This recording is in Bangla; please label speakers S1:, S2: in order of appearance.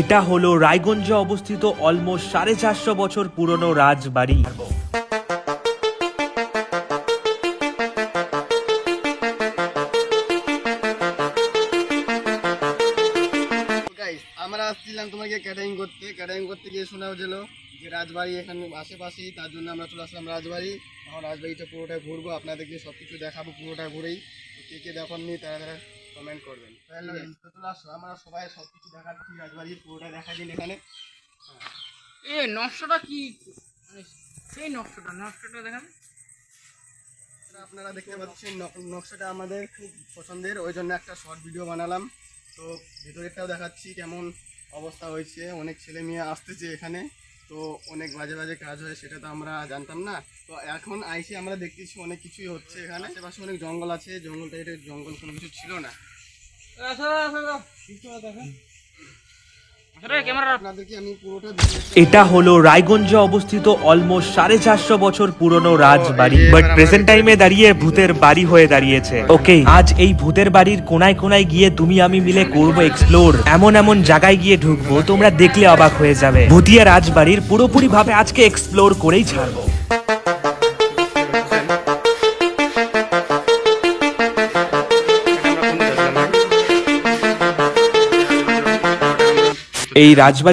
S1: এটা হলো রায়গঞ্জে অবস্থিত অলমোস্ট সাড়ে চারশো বছর পুরনো রাজবাড়ি।
S2: আমরা আসছিলাম তোমাকে ক্যাটারিং করতে। ক্যাটারিং করতে গিয়ে শোনা গেল যে রাজবাড়ি এখানে আশেপাশেই, তার জন্য আমরা চলে আসলাম রাজবাড়ি। এখন রাজবাড়িটা পুরোটা ঘুরবো, আপনাদেরকে সব কিছু দেখাবো পুরোটা ঘুরেই। কে কে দেখেননি তারা কমেন্ট করবেন। আমরা সবাই সব কিছু দেখাচ্ছি রাজবাড়ি পুরোটা দেখা দিন এখানে।
S3: এ নকশাটা কি? মানে সেই নকশাটা নকশাটা দেখান।
S2: এটা আপনারা দেখতে পাচ্ছেন নকশাটা আমাদের খুব পছন্দের ওই জন্য একটা শর্ট ভিডিও বানালাম। তো ভেতরেরটাও দেখাচ্ছি কেমন অবস্থা হয়েছে অনেক ছেলে মেয়ে আসতেছে এখানে। তো অনেক বাজে বাজে কাজ হয়, সেটা তো আমরা জানতাম না। তো এখন আইসি আমরা দেখতেছি অনেক কিছুই হচ্ছে এখানে। আশেপাশে অনেক জঙ্গল আছে, জঙ্গলটা এটা জঙ্গল কোনো কিছু ছিল না। দেখিয়েছি।
S1: এটা হলো রায়গঞ্জে অবস্থিত অলমোস্ট সাড়ে চারশো বছর পুরনো রাজবাড়ি বাট প্রেজেন্ট টাইমে দাঁড়িয়ে ভূতের বাড়ি হয়ে দাঁড়িয়েছে। ওকে আজ এই ভূতের বাড়ির কোনায় কোনায় গিয়ে তুমি আমি মিলে করব এক্সপ্লোর এমন এমন জায়গায় গিয়ে ঢুকবো তোমরা দেখলে অবাক হয়ে যাবে। ভূতিয়া রাজবাড়ির পুরোপুরি ভাবে আজকে এক্সপ্লোর করেই ছাড়বো। এই রাজবাড়ি